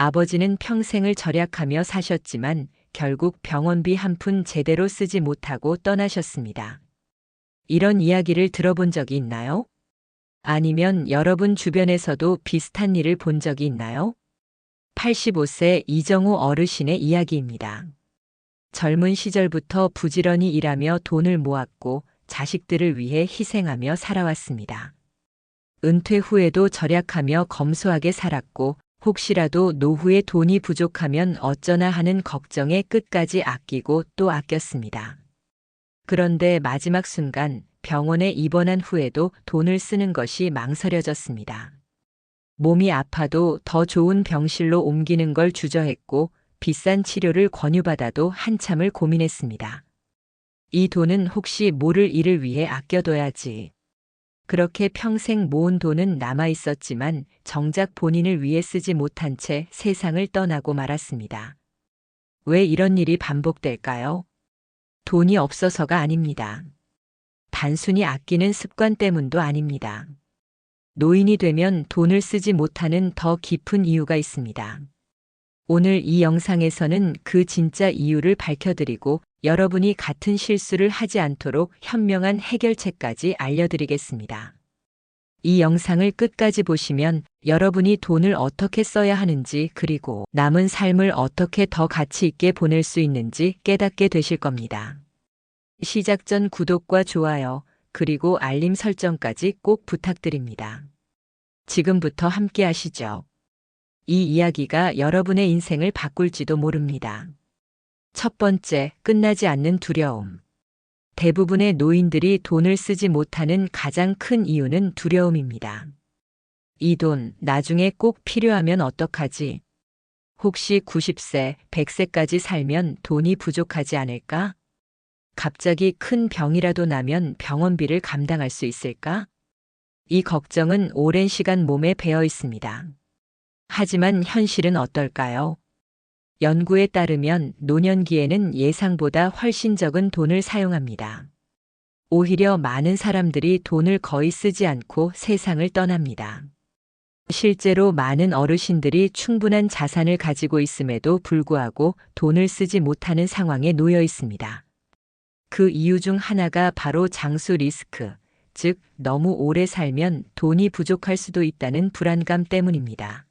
아버지는 평생을 절약하며 사셨지만 결국 병원비 한 푼 제대로 쓰지 못하고 떠나셨습니다. 이런 이야기를 들어본 적이 있나요? 아니면 여러분 주변에서도 비슷한 일을 본 적이 있나요? 85세 이정우 어르신의 이야기입니다. 젊은 시절부터 부지런히 일하며 돈을 모았고 자식들을 위해 희생하며 살아왔습니다. 은퇴 후에도 절약하며 검소하게 살았고 혹시라도 노후에 돈이 부족하면 어쩌나 하는 걱정에 끝까지 아끼고 또 아꼈습니다. 그런데 마지막 순간 병원에 입원한 후에도 돈을 쓰는 것이 망설여졌습니다. 몸이 아파도 더 좋은 병실로 옮기는 걸 주저했고 비싼 치료를 권유받아도 한참을 고민했습니다. 이 돈은 혹시 모를 일을 위해 아껴둬야지. 그렇게 평생 모은 돈은 남아 있었지만 정작 본인을 위해 쓰지 못한 채 세상을 떠나고 말았습니다. 왜 이런 일이 반복될까요? 돈이 없어서가 아닙니다. 단순히 아끼는 습관 때문도 아닙니다. 노인이 되면 돈을 쓰지 못하는 더 깊은 이유가 있습니다. 오늘 이 영상에서는 그 진짜 이유를 밝혀드리고 여러분이 같은 실수를 하지 않도록 현명한 해결책까지 알려드리겠습니다. 이 영상을 끝까지 보시면 여러분이 돈을 어떻게 써야 하는지 그리고 남은 삶을 어떻게 더 가치 있게 보낼 수 있는지 깨닫게 되실 겁니다. 시작 전 구독과 좋아요, 그리고 알림 설정까지 꼭 부탁드립니다. 지금부터 함께 하시죠. 이 이야기가 여러분의 인생을 바꿀지도 모릅니다. 첫 번째, 끝나지 않는 두려움. 대부분의 노인들이 돈을 쓰지 못하는 가장 큰 이유는 두려움입니다. 이 돈 나중에 꼭 필요하면 어떡하지? 혹시 90세, 100세까지 살면 돈이 부족하지 않을까? 갑자기 큰 병이라도 나면 병원비를 감당할 수 있을까? 이 걱정은 오랜 시간 몸에 배어 있습니다. 하지만 현실은 어떨까요? 연구에 따르면 노년기에는 예상보다 훨씬 적은 돈을 사용합니다. 오히려 많은 사람들이 돈을 거의 쓰지 않고 세상을 떠납니다. 실제로 많은 어르신들이 충분한 자산을 가지고 있음에도 불구하고 돈을 쓰지 못하는 상황에 놓여 있습니다. 그 이유 중 하나가 바로 장수 리스크, 즉, 너무 오래 살면 돈이 부족할 수도 있다는 불안감 때문입니다.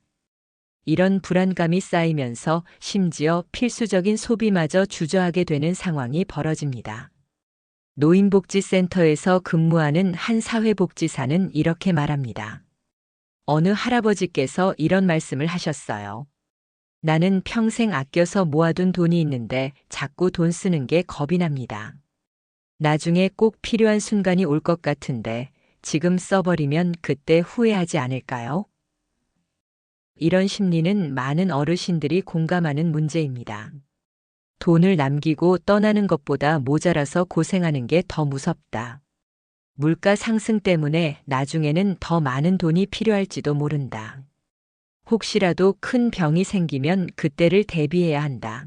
이런 불안감이 쌓이면서 심지어 필수적인 소비마저 주저하게 되는 상황이 벌어집니다. 노인복지센터에서 근무하는 한 사회복지사는 이렇게 말합니다. 어느 할아버지께서 이런 말씀을 하셨어요. 나는 평생 아껴서 모아둔 돈이 있는데 자꾸 돈 쓰는 게 겁이 납니다. 나중에 꼭 필요한 순간이 올 것 같은데 지금 써버리면 그때 후회하지 않을까요? 이런 심리는 많은 어르신들이 공감하는 문제입니다. 돈을 남기고 떠나는 것보다 모자라서 고생하는 게 더 무섭다. 물가 상승 때문에 나중에는 더 많은 돈이 필요할지도 모른다. 혹시라도 큰 병이 생기면 그때를 대비해야 한다.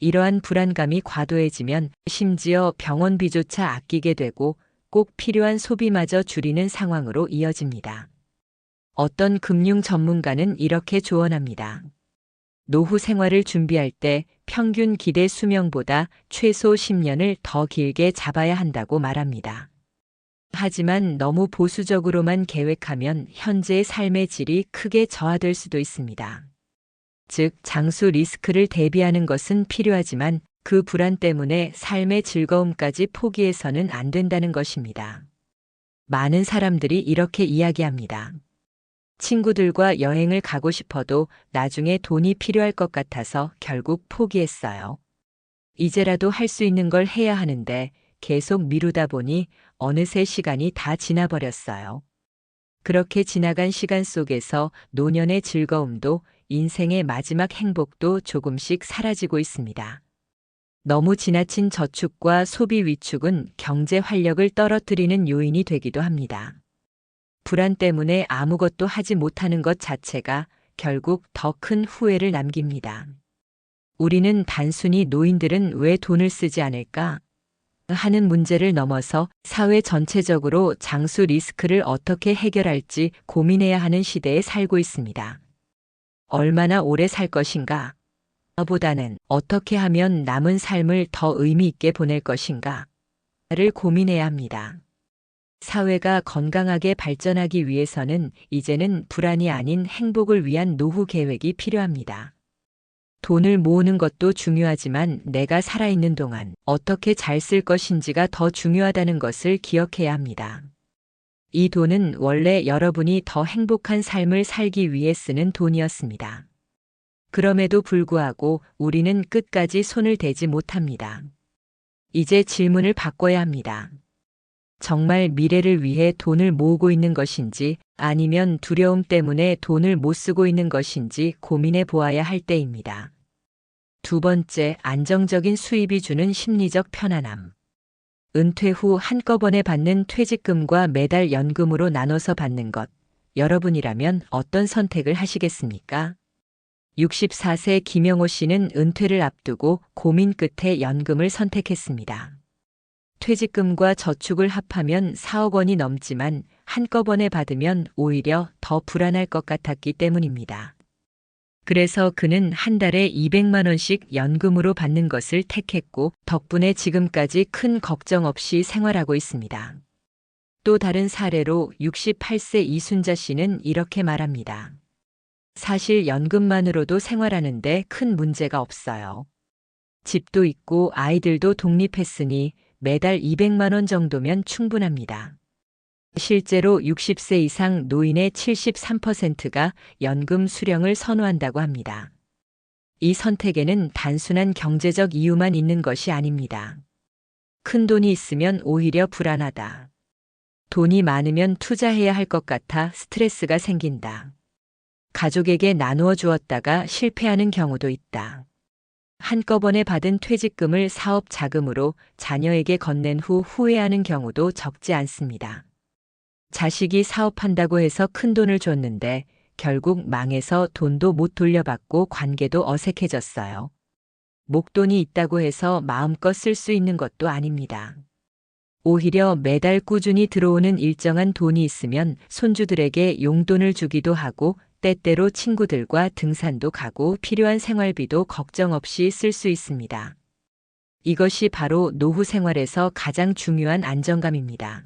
이러한 불안감이 과도해지면 심지어 병원비조차 아끼게 되고 꼭 필요한 소비마저 줄이는 상황으로 이어집니다. 어떤 금융 전문가는 이렇게 조언합니다. 노후 생활을 준비할 때 평균 기대 수명보다 최소 10년을 더 길게 잡아야 한다고 말합니다. 하지만 너무 보수적으로만 계획하면 현재의 삶의 질이 크게 저하될 수도 있습니다. 즉, 장수 리스크를 대비하는 것은 필요하지만 그 불안 때문에 삶의 즐거움까지 포기해서는 안 된다는 것입니다. 많은 사람들이 이렇게 이야기합니다. 친구들과 여행을 가고 싶어도 나중에 돈이 필요할 것 같아서 결국 포기했어요. 이제라도 할 수 있는 걸 해야 하는데 계속 미루다 보니 어느새 시간이 다 지나버렸어요. 그렇게 지나간 시간 속에서 노년의 즐거움도 인생의 마지막 행복도 조금씩 사라지고 있습니다. 너무 지나친 저축과 소비 위축은 경제 활력을 떨어뜨리는 요인이 되기도 합니다. 불안 때문에 아무것도 하지 못하는 것 자체가 결국 더 큰 후회를 남깁니다. 우리는 단순히 노인들은 왜 돈을 쓰지 않을까? 하는 문제를 넘어서 사회 전체적으로 장수 리스크를 어떻게 해결할지 고민해야 하는 시대에 살고 있습니다. 얼마나 오래 살 것인가? 보다는 어떻게 하면 남은 삶을 더 의미 있게 보낼 것인가? 를 고민해야 합니다. 사회가 건강하게 발전하기 위해서는 이제는 불안이 아닌 행복을 위한 노후 계획이 필요합니다. 돈을 모으는 것도 중요하지만 내가 살아있는 동안 어떻게 잘 쓸 것인지가 더 중요하다는 것을 기억해야 합니다. 이 돈은 원래 여러분이 더 행복한 삶을 살기 위해 쓰는 돈이었습니다. 그럼에도 불구하고 우리는 끝까지 손을 대지 못합니다. 이제 질문을 바꿔야 합니다. 정말 미래를 위해 돈을 모으고 있는 것인지 아니면 두려움 때문에 돈을 못 쓰고 있는 것인지 고민해 보아야 할 때입니다. 두 번째, 안정적인 수입이 주는 심리적 편안함. 은퇴 후 한꺼번에 받는 퇴직금과 매달 연금으로 나눠서 받는 것. 여러분이라면 어떤 선택을 하시겠습니까? 64세 김영호 씨는 은퇴를 앞두고 고민 끝에 연금을 선택했습니다. 퇴직금과 저축을 합하면 4억 원이 넘지만 한꺼번에 받으면 오히려 더 불안할 것 같았기 때문입니다. 그래서 그는 한 달에 200만 원씩 연금으로 받는 것을 택했고 덕분에 지금까지 큰 걱정 없이 생활하고 있습니다. 또 다른 사례로 68세 이순자 씨는 이렇게 말합니다. 사실 연금만으로도 생활하는데 큰 문제가 없어요. 집도 있고 아이들도 독립했으니 매달 200만 원 정도면 충분합니다. 실제로 60세 이상 노인의 73%가 연금 수령을 선호한다고 합니다. 이 선택에는 단순한 경제적 이유만 있는 것이 아닙니다. 큰 돈이 있으면 오히려 불안하다. 돈이 많으면 투자해야 할 것 같아 스트레스가 생긴다. 가족에게 나누어 주었다가 실패하는 경우도 있다. 한꺼번에 받은 퇴직금을 사업 자금으로 자녀에게 건넨 후 후회하는 경우도 적지 않습니다. 자식이 사업한다고 해서 큰 돈을 줬는데 결국 망해서 돈도 못 돌려받고 관계도 어색해졌어요. 목돈이 있다고 해서 마음껏 쓸 수 있는 것도 아닙니다. 오히려 매달 꾸준히 들어오는 일정한 돈이 있으면 손주들에게 용돈을 주기도 하고 때때로 친구들과 등산도 가고 필요한 생활비도 걱정 없이 쓸 수 있습니다. 이것이 바로 노후 생활에서 가장 중요한 안정감입니다.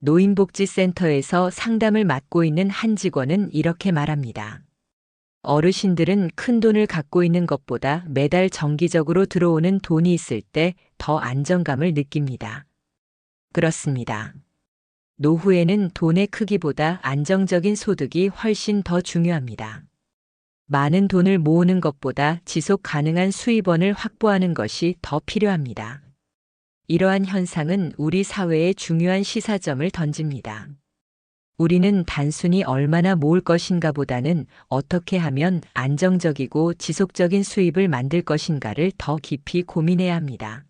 노인복지센터에서 상담을 맡고 있는 한 직원은 이렇게 말합니다. 어르신들은 큰 돈을 갖고 있는 것보다 매달 정기적으로 들어오는 돈이 있을 때 더 안정감을 느낍니다. 그렇습니다. 노후에는 돈의 크기보다 안정적인 소득이 훨씬 더 중요합니다. 많은 돈을 모으는 것보다 지속 가능한 수입원을 확보하는 것이 더 필요합니다. 이러한 현상은 우리 사회에 중요한 시사점을 던집니다. 우리는 단순히 얼마나 모을 것인가 보다는 어떻게 하면 안정적이고 지속적인 수입을 만들 것인가를 더 깊이 고민해야 합니다.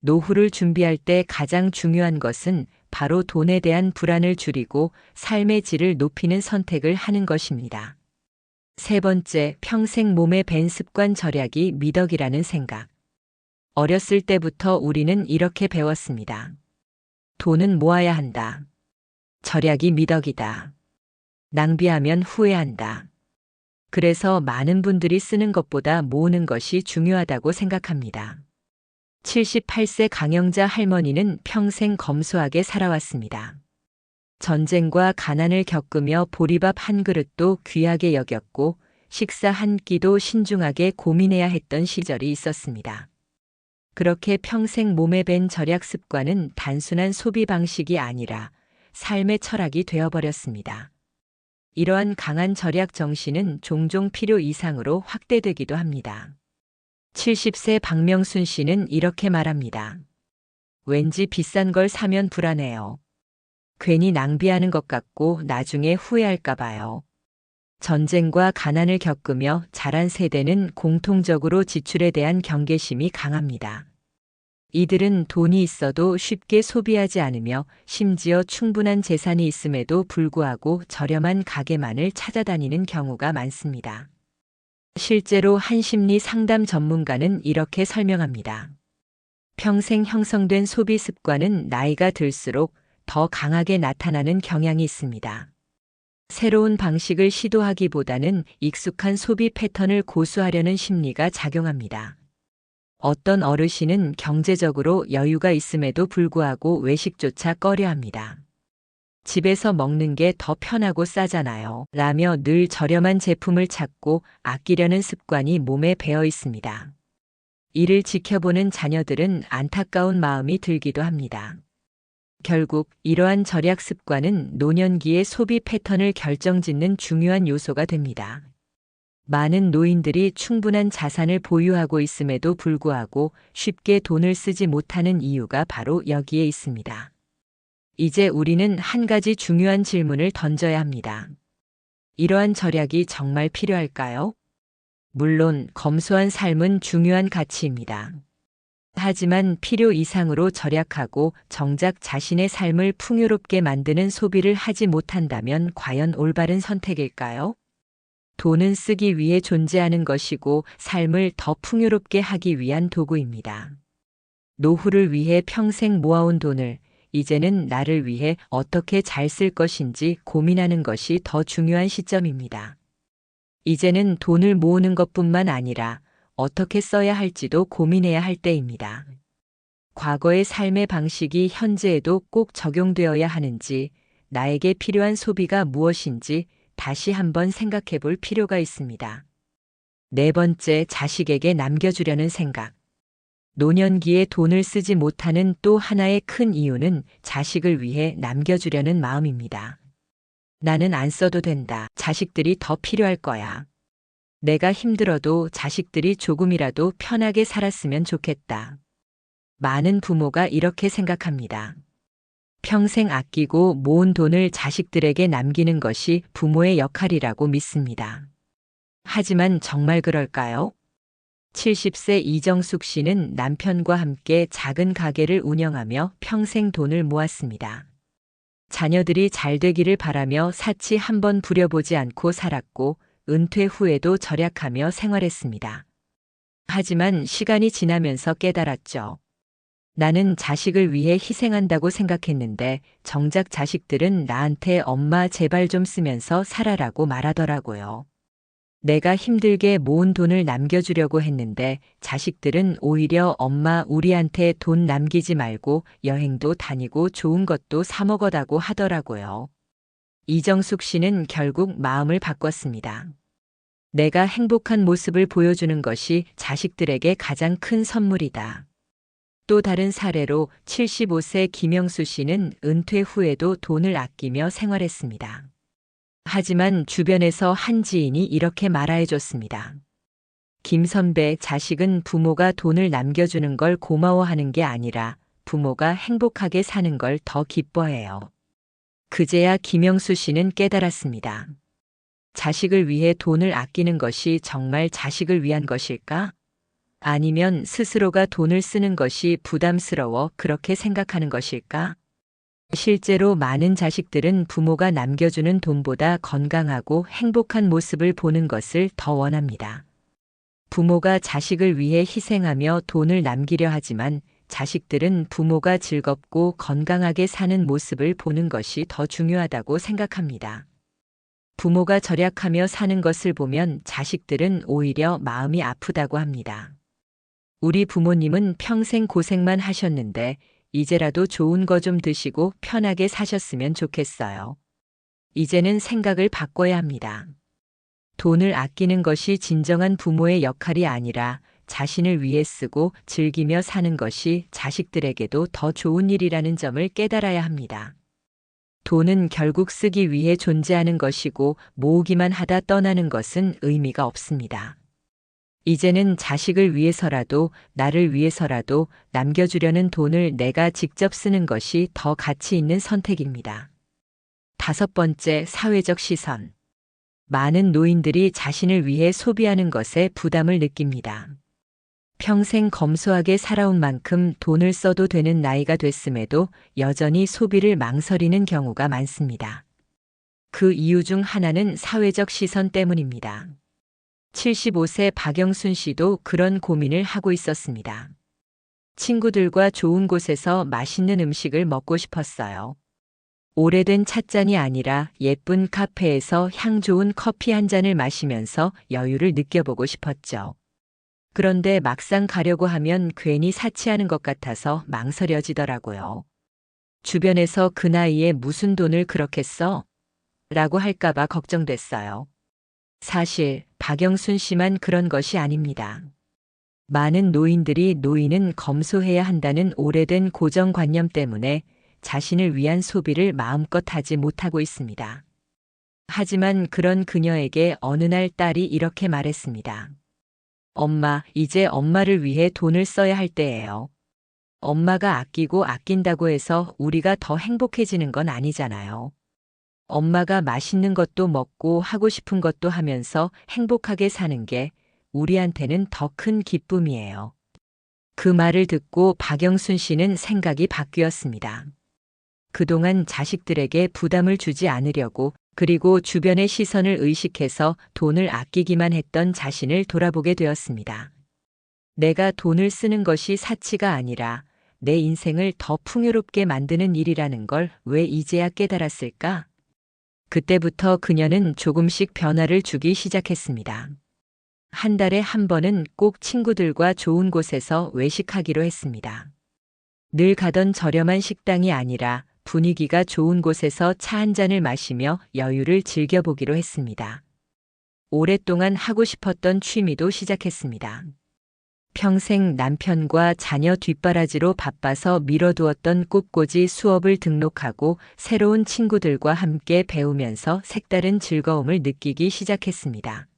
노후를 준비할 때 가장 중요한 것은 바로 돈에 대한 불안을 줄이고 삶의 질을 높이는 선택을 하는 것입니다. 세 번째, 평생 몸에 밴 습관 절약이 미덕이라는 생각. 어렸을 때부터 우리는 이렇게 배웠습니다. 돈은 모아야 한다. 절약이 미덕이다. 낭비하면 후회한다. 그래서 많은 분들이 쓰는 것보다 모으는 것이 중요하다고 생각합니다. 78세 강영자 할머니는 평생 검소하게 살아왔습니다. 전쟁과 가난을 겪으며 보리밥 한 그릇도 귀하게 여겼고 식사 한 끼도 신중하게 고민해야 했던 시절이 있었습니다. 그렇게 평생 몸에 밴 절약 습관은 단순한 소비 방식이 아니라 삶의 철학이 되어버렸습니다. 이러한 강한 절약 정신은 종종 필요 이상으로 확대되기도 합니다. 70세 박명순 씨는 이렇게 말합니다. 왠지 비싼 걸 사면 불안해요. 괜히 낭비하는 것 같고 나중에 후회할까 봐요. 전쟁과 가난을 겪으며 자란 세대는 공통적으로 지출에 대한 경계심이 강합니다. 이들은 돈이 있어도 쉽게 소비하지 않으며 심지어 충분한 재산이 있음에도 불구하고 저렴한 가게만을 찾아다니는 경우가 많습니다. 실제로 한 심리 상담 전문가는 이렇게 설명합니다. 평생 형성된 소비 습관은 나이가 들수록 더 강하게 나타나는 경향이 있습니다. 새로운 방식을 시도하기보다는 익숙한 소비 패턴을 고수하려는 심리가 작용합니다. 어떤 어르신은 경제적으로 여유가 있음에도 불구하고 외식조차 꺼려 합니다. 집에서 먹는 게 더 편하고 싸잖아요. 라며 늘 저렴한 제품을 찾고 아끼려는 습관이 몸에 배어 있습니다. 이를 지켜보는 자녀들은 안타까운 마음이 들기도 합니다. 결국 이러한 절약 습관은 노년기의 소비 패턴을 결정짓는 중요한 요소가 됩니다. 많은 노인들이 충분한 자산을 보유하고 있음에도 불구하고 쉽게 돈을 쓰지 못하는 이유가 바로 여기에 있습니다. 이제 우리는 한 가지 중요한 질문을 던져야 합니다. 이러한 절약이 정말 필요할까요? 물론 검소한 삶은 중요한 가치입니다. 하지만 필요 이상으로 절약하고 정작 자신의 삶을 풍요롭게 만드는 소비를 하지 못한다면 과연 올바른 선택일까요? 돈은 쓰기 위해 존재하는 것이고 삶을 더 풍요롭게 하기 위한 도구입니다. 노후를 위해 평생 모아온 돈을 이제는 나를 위해 어떻게 잘 쓸 것인지 고민하는 것이 더 중요한 시점입니다. 이제는 돈을 모으는 것뿐만 아니라 어떻게 써야 할지도 고민해야 할 때입니다. 과거의 삶의 방식이 현재에도 꼭 적용되어야 하는지, 나에게 필요한 소비가 무엇인지 다시 한번 생각해 볼 필요가 있습니다. 네 번째, 자식에게 남겨주려는 생각. 노년기에 돈을 쓰지 못하는 또 하나의 큰 이유는 자식을 위해 남겨주려는 마음입니다. 나는 안 써도 된다. 자식들이 더 필요할 거야. 내가 힘들어도 자식들이 조금이라도 편하게 살았으면 좋겠다. 많은 부모가 이렇게 생각합니다. 평생 아끼고 모은 돈을 자식들에게 남기는 것이 부모의 역할이라고 믿습니다. 하지만 정말 그럴까요? 70세 이정숙 씨는 남편과 함께 작은 가게를 운영하며 평생 돈을 모았습니다. 자녀들이 잘 되기를 바라며 사치 한번 부려보지 않고 살았고 은퇴 후에도 절약하며 생활했습니다. 하지만 시간이 지나면서 깨달았죠. 나는 자식을 위해 희생한다고 생각했는데 정작 자식들은 나한테 엄마 제발 좀 쓰면서 살아라고 말하더라고요. 내가 힘들게 모은 돈을 남겨주려고 했는데 자식들은 오히려 엄마 우리한테 돈 남기지 말고 여행도 다니고 좋은 것도 사먹어다고 하더라고요. 이정숙 씨는 결국 마음을 바꿨습니다. 내가 행복한 모습을 보여주는 것이 자식들에게 가장 큰 선물이다. 또 다른 사례로 75세 김영수 씨는 은퇴 후에도 돈을 아끼며 생활했습니다. 하지만 주변에서 한 지인이 이렇게 말해 줬습니다. 김 선배 자식은 부모가 돈을 남겨주는 걸 고마워하는 게 아니라 부모가 행복하게 사는 걸 더 기뻐해요. 그제야 김영수 씨는 깨달았습니다. 자식을 위해 돈을 아끼는 것이 정말 자식을 위한 것일까? 아니면 스스로가 돈을 쓰는 것이 부담스러워 그렇게 생각하는 것일까? 실제로 많은 자식들은 부모가 남겨주는 돈보다 건강하고 행복한 모습을 보는 것을 더 원합니다. 부모가 자식을 위해 희생하며 돈을 남기려 하지만 자식들은 부모가 즐겁고 건강하게 사는 모습을 보는 것이 더 중요하다고 생각합니다. 부모가 절약하며 사는 것을 보면 자식들은 오히려 마음이 아프다고 합니다. 우리 부모님은 평생 고생만 하셨는데 이제라도 좋은 거 좀 드시고 편하게 사셨으면 좋겠어요. 이제는 생각을 바꿔야 합니다. 돈을 아끼는 것이 진정한 부모의 역할이 아니라 자신을 위해 쓰고 즐기며 사는 것이 자식들에게도 더 좋은 일이라는 점을 깨달아야 합니다. 돈은 결국 쓰기 위해 존재하는 것이고 모으기만 하다 떠나는 것은 의미가 없습니다. 이제는 자식을 위해서라도 나를 위해서라도 남겨주려는 돈을 내가 직접 쓰는 것이 더 가치 있는 선택입니다. 다섯 번째, 사회적 시선. 많은 노인들이 자신을 위해 소비하는 것에 부담을 느낍니다. 평생 검소하게 살아온 만큼 돈을 써도 되는 나이가 됐음에도 여전히 소비를 망설이는 경우가 많습니다. 그 이유 중 하나는 사회적 시선 때문입니다. 75세 박영순 씨도 그런 고민을 하고 있었습니다. 친구들과 좋은 곳에서 맛있는 음식을 먹고 싶었어요. 오래된 찻잔이 아니라 예쁜 카페에서 향 좋은 커피 한 잔을 마시면서 여유를 느껴보고 싶었죠. 그런데 막상 가려고 하면 괜히 사치하는 것 같아서 망설여지더라고요. 주변에서 그 나이에 무슨 돈을 그렇게 써? 라고 할까봐 걱정됐어요. 사실 박영순 씨만 그런 것이 아닙니다. 많은 노인들이 노인은 검소해야 한다는 오래된 고정관념 때문에 자신을 위한 소비를 마음껏 하지 못하고 있습니다. 하지만 그런 그녀에게 어느 날 딸이 이렇게 말했습니다. 엄마, 이제 엄마를 위해 돈을 써야 할 때예요. 엄마가 아끼고 아낀다고 해서 우리가 더 행복해지는 건 아니잖아요. 엄마가 맛있는 것도 먹고 하고 싶은 것도 하면서 행복하게 사는 게 우리한테는 더 큰 기쁨이에요. 그 말을 듣고 박영순 씨는 생각이 바뀌었습니다. 그동안 자식들에게 부담을 주지 않으려고 그리고 주변의 시선을 의식해서 돈을 아끼기만 했던 자신을 돌아보게 되었습니다. 내가 돈을 쓰는 것이 사치가 아니라 내 인생을 더 풍요롭게 만드는 일이라는 걸 왜 이제야 깨달았을까? 그때부터 그녀는 조금씩 변화를 주기 시작했습니다. 한 달에 한 번은 꼭 친구들과 좋은 곳에서 외식하기로 했습니다. 늘 가던 저렴한 식당이 아니라 분위기가 좋은 곳에서 차 한 잔을 마시며 여유를 즐겨보기로 했습니다. 오랫동안 하고 싶었던 취미도 시작했습니다. 평생 남편과 자녀 뒷바라지로 바빠서 미뤄두었던 꽃꽂이 수업을 등록하고 새로운 친구들과 함께 배우면서 색다른 즐거움을 느끼기 시작했습니다.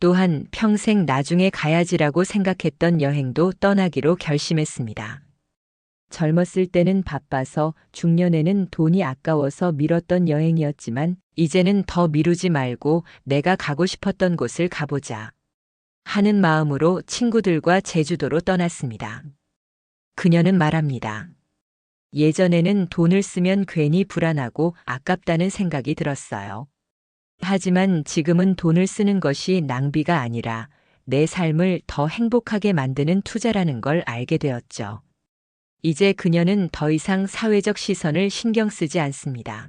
또한 평생 나중에 가야지라고 생각했던 여행도 떠나기로 결심했습니다. 젊었을 때는 바빠서 중년에는 돈이 아까워서 미뤘던 여행이었지만 이제는 더 미루지 말고 내가 가고 싶었던 곳을 가보자. 하는 마음으로 친구들과 제주도로 떠났습니다. 그녀는 말합니다. 예전에는 돈을 쓰면 괜히 불안하고 아깝다는 생각이 들었어요. 하지만 지금은 돈을 쓰는 것이 낭비가 아니라 내 삶을 더 행복하게 만드는 투자라는 걸 알게 되었죠. 이제 그녀는 더 이상 사회적 시선을 신경 쓰지 않습니다.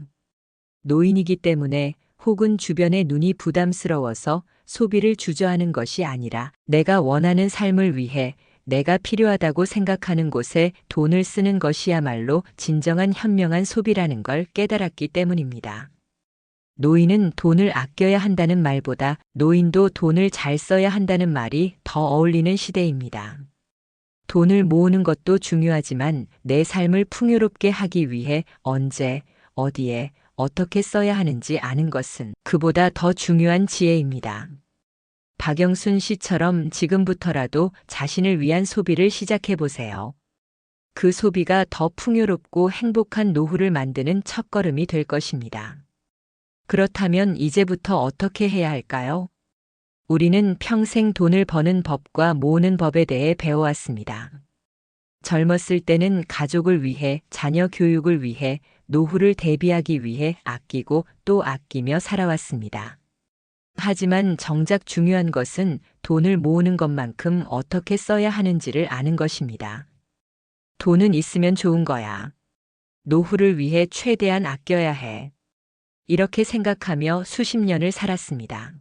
노인이기 때문에 혹은 주변의 눈이 부담스러워서 소비를 주저하는 것이 아니라 내가 원하는 삶을 위해 내가 필요하다고 생각하는 곳에 돈을 쓰는 것이야말로 진정한 현명한 소비라는 걸 깨달았기 때문입니다. 노인은 돈을 아껴야 한다는 말보다 노인도 돈을 잘 써야 한다는 말이 더 어울리는 시대입니다. 돈을 모으는 것도 중요하지만 내 삶을 풍요롭게 하기 위해 언제, 어디에, 어떻게 써야 하는지 아는 것은 그보다 더 중요한 지혜입니다. 박영순 씨처럼 지금부터라도 자신을 위한 소비를 시작해 보세요. 그 소비가 더 풍요롭고 행복한 노후를 만드는 첫걸음이 될 것입니다. 그렇다면 이제부터 어떻게 해야 할까요? 우리는 평생 돈을 버는 법과 모으는 법에 대해 배워왔습니다. 젊었을 때는 가족을 위해, 자녀 교육을 위해, 노후를 대비하기 위해 아끼고 또 아끼며 살아왔습니다. 하지만 정작 중요한 것은 돈을 모으는 것만큼 어떻게 써야 하는지를 아는 것입니다. 돈은 있으면 좋은 거야. 노후를 위해 최대한 아껴야 해. 이렇게 생각하며 수십 년을 살았습니다.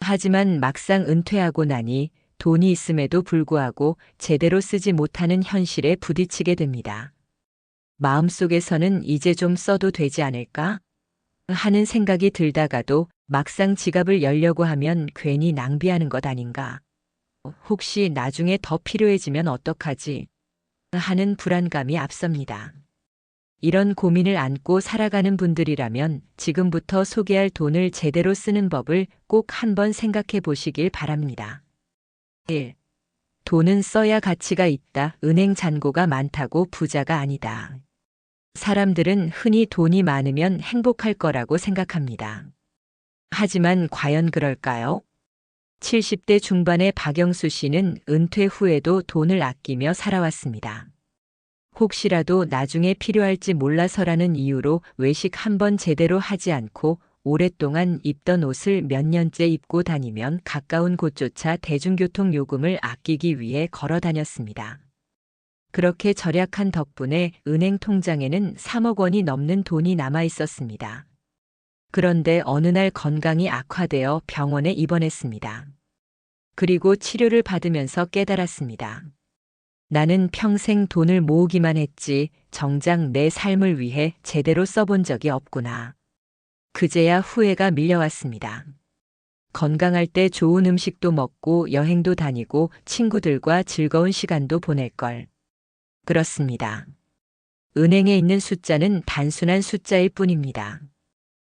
하지만 막상 은퇴하고 나니 돈이 있음에도 불구하고 제대로 쓰지 못하는 현실에 부딪히게 됩니다. 마음속에서는 이제 좀 써도 되지 않을까? 하는 생각이 들다가도 막상 지갑을 열려고 하면 괜히 낭비하는 것 아닌가? 혹시 나중에 더 필요해지면 어떡하지? 하는 불안감이 앞섭니다. 이런 고민을 안고 살아가는 분들이라면 지금부터 소개할 돈을 제대로 쓰는 법을 꼭 한번 생각해 보시길 바랍니다. 1. 돈은 써야 가치가 있다. 은행 잔고가 많다고 부자가 아니다. 사람들은 흔히 돈이 많으면 행복할 거라고 생각합니다. 하지만 과연 그럴까요? 70대 중반의 박영수 씨는 은퇴 후에도 돈을 아끼며 살아왔습니다. 혹시라도 나중에 필요할지 몰라서라는 이유로 외식 한번 제대로 하지 않고 오랫동안 입던 옷을 몇 년째 입고 다니면 가까운 곳조차 대중교통 요금을 아끼기 위해 걸어 다녔습니다. 그렇게 절약한 덕분에 은행 통장에는 3억 원이 넘는 돈이 남아 있었습니다. 그런데 어느 날 건강이 악화되어 병원에 입원했습니다. 그리고 치료를 받으면서 깨달았습니다. 나는 평생 돈을 모으기만 했지 정작 내 삶을 위해 제대로 써본 적이 없구나. 그제야 후회가 밀려왔습니다. 건강할 때 좋은 음식도 먹고 여행도 다니고 친구들과 즐거운 시간도 보낼 걸. 그렇습니다. 은행에 있는 숫자는 단순한 숫자일 뿐입니다.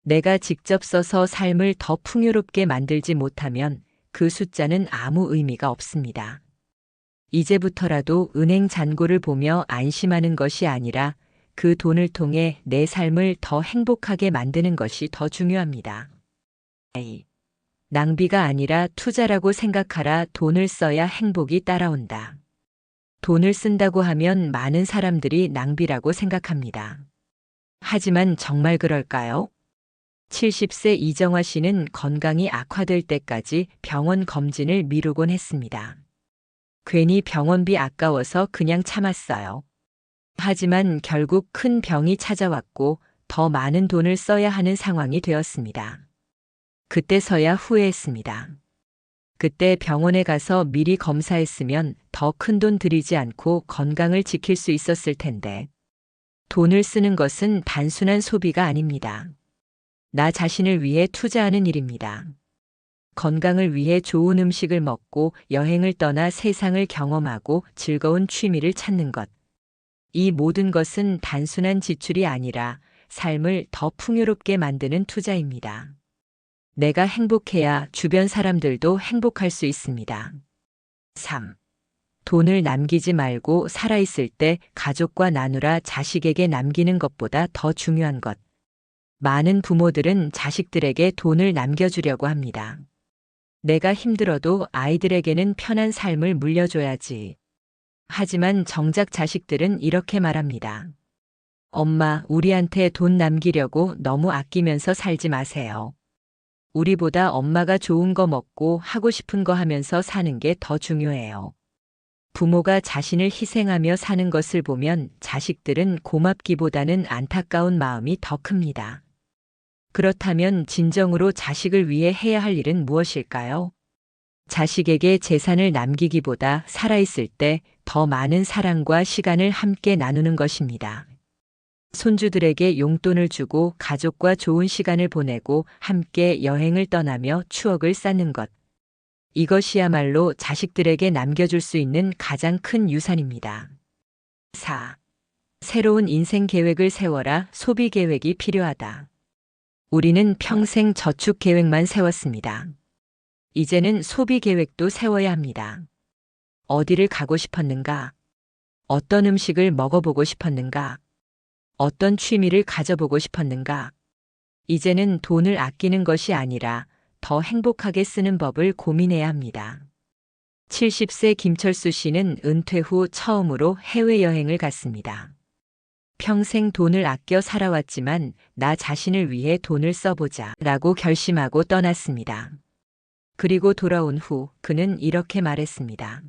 내가 직접 써서 삶을 더 풍요롭게 만들지 못하면 그 숫자는 아무 의미가 없습니다. 이제부터라도 은행 잔고를 보며 안심하는 것이 아니라 그 돈을 통해 내 삶을 더 행복하게 만드는 것이 더 중요합니다. A. 낭비가 아니라 투자라고 생각하라 돈을 써야 행복이 따라온다. 돈을 쓴다고 하면 많은 사람들이 낭비라고 생각합니다. 하지만 정말 그럴까요? 70세 이정화 씨는 건강이 악화될 때까지 병원 검진을 미루곤 했습니다. 괜히 병원비 아까워서 그냥 참았어요. 하지만 결국 큰 병이 찾아왔고 더 많은 돈을 써야 하는 상황이 되었습니다. 그때서야 후회했습니다. 그때 병원에 가서 미리 검사했으면 더 큰 돈 들이지 않고 건강을 지킬 수 있었을 텐데. 돈을 쓰는 것은 단순한 소비가 아닙니다. 나 자신을 위해 투자하는 일입니다. 건강을 위해 좋은 음식을 먹고 여행을 떠나 세상을 경험하고 즐거운 취미를 찾는 것. 이 모든 것은 단순한 지출이 아니라 삶을 더 풍요롭게 만드는 투자입니다. 내가 행복해야 주변 사람들도 행복할 수 있습니다. 3. 돈을 남기지 말고 살아있을 때 가족과 나누라 자식에게 남기는 것보다 더 중요한 것. 많은 부모들은 자식들에게 돈을 남겨주려고 합니다. 내가 힘들어도 아이들에게는 편한 삶을 물려줘야지. 하지만 정작 자식들은 이렇게 말합니다. 엄마, 우리한테 돈 남기려고 너무 아끼면서 살지 마세요. 우리보다 엄마가 좋은 거 먹고 하고 싶은 거 하면서 사는 게 더 중요해요. 부모가 자신을 희생하며 사는 것을 보면 자식들은 고맙기보다는 안타까운 마음이 더 큽니다. 그렇다면 진정으로 자식을 위해 해야 할 일은 무엇일까요? 자식에게 재산을 남기기보다 살아있을 때 더 많은 사랑과 시간을 함께 나누는 것입니다. 손주들에게 용돈을 주고 가족과 좋은 시간을 보내고 함께 여행을 떠나며 추억을 쌓는 것. 이것이야말로 자식들에게 남겨줄 수 있는 가장 큰 유산입니다. 4. 새로운 인생 계획을 세워라 소비 계획이 필요하다. 우리는 평생 저축 계획만 세웠습니다. 이제는 소비 계획도 세워야 합니다. 어디를 가고 싶었는가? 어떤 음식을 먹어보고 싶었는가? 어떤 취미를 가져보고 싶었는가? 이제는 돈을 아끼는 것이 아니라 더 행복하게 쓰는 법을 고민해야 합니다. 70세 김철수 씨는 은퇴 후 처음으로 해외여행을 갔습니다. 평생 돈을 아껴 살아왔지만 나 자신을 위해 돈을 써보자 라고 결심하고 떠났습니다. 그리고 돌아온 후 그는 이렇게 말했습니다.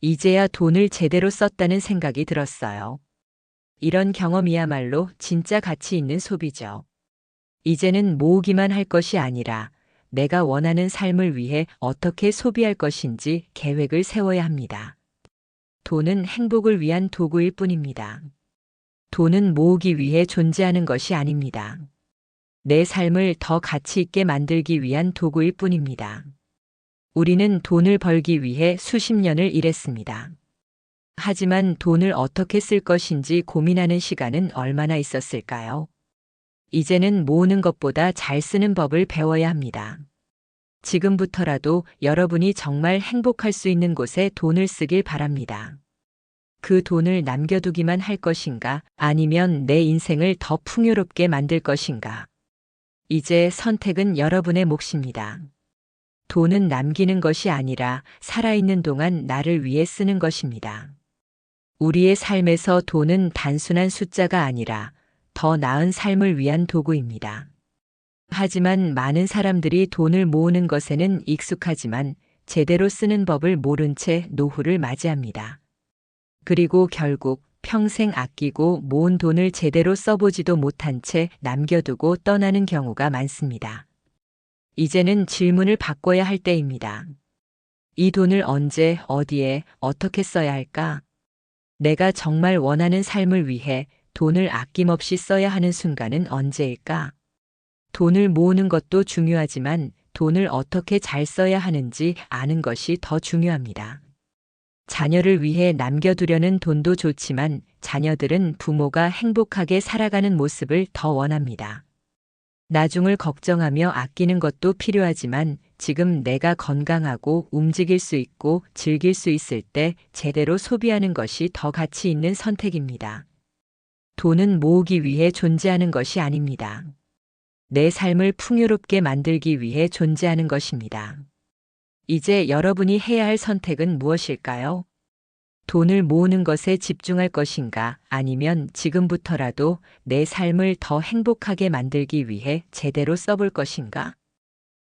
이제야 돈을 제대로 썼다는 생각이 들었어요. 이런 경험이야말로 진짜 가치 있는 소비죠. 이제는 모으기만 할 것이 아니라 내가 원하는 삶을 위해 어떻게 소비할 것인지 계획을 세워야 합니다. 돈은 행복을 위한 도구일 뿐입니다. 돈은 모으기 위해 존재하는 것이 아닙니다. 내 삶을 더 가치 있게 만들기 위한 도구일 뿐입니다. 우리는 돈을 벌기 위해 수십 년을 일했습니다. 하지만 돈을 어떻게 쓸 것인지 고민하는 시간은 얼마나 있었을까요? 이제는 모으는 것보다 잘 쓰는 법을 배워야 합니다. 지금부터라도 여러분이 정말 행복할 수 있는 곳에 돈을 쓰길 바랍니다. 그 돈을 남겨두기만 할 것인가 아니면 내 인생을 더 풍요롭게 만들 것인가. 이제 선택은 여러분의 몫입니다. 돈은 남기는 것이 아니라 살아있는 동안 나를 위해 쓰는 것입니다. 우리의 삶에서 돈은 단순한 숫자가 아니라 더 나은 삶을 위한 도구입니다. 하지만 많은 사람들이 돈을 모으는 것에는 익숙하지만 제대로 쓰는 법을 모른 채 노후를 맞이합니다. 그리고 결국 평생 아끼고 모은 돈을 제대로 써보지도 못한 채 남겨두고 떠나는 경우가 많습니다. 이제는 질문을 바꿔야 할 때입니다. 이 돈을 언제, 어디에, 어떻게 써야 할까? 내가 정말 원하는 삶을 위해 돈을 아낌없이 써야 하는 순간은 언제일까? 돈을 모으는 것도 중요하지만 돈을 어떻게 잘 써야 하는지 아는 것이 더 중요합니다. 자녀를 위해 남겨두려는 돈도 좋지만 자녀들은 부모가 행복하게 살아가는 모습을 더 원합니다. 나중을 걱정하며 아끼는 것도 필요하지만 지금 내가 건강하고 움직일 수 있고 즐길 수 있을 때 제대로 소비하는 것이 더 가치 있는 선택입니다. 돈은 모으기 위해 존재하는 것이 아닙니다. 내 삶을 풍요롭게 만들기 위해 존재하는 것입니다. 이제 여러분이 해야 할 선택은 무엇일까요? 돈을 모으는 것에 집중할 것인가 아니면 지금부터라도 내 삶을 더 행복하게 만들기 위해 제대로 써볼 것인가?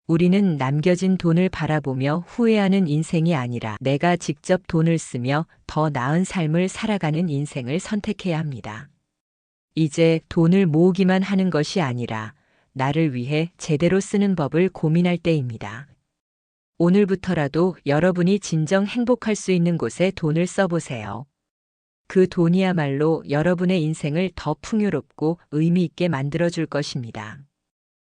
우리는 남겨진 돈을 바라보며 후회하는 인생이 아니라 내가 직접 돈을 쓰며 더 나은 삶을 살아가는 인생을 선택해야 합니다. 이제 돈을 모으기만 하는 것이 아니라 나를 위해 제대로 쓰는 법을 고민할 때입니다. 오늘부터라도 여러분이 진정 행복할 수 있는 곳에 돈을 써보세요. 그 돈이야말로 여러분의 인생을 더 풍요롭고 의미 있게 만들어줄 것입니다.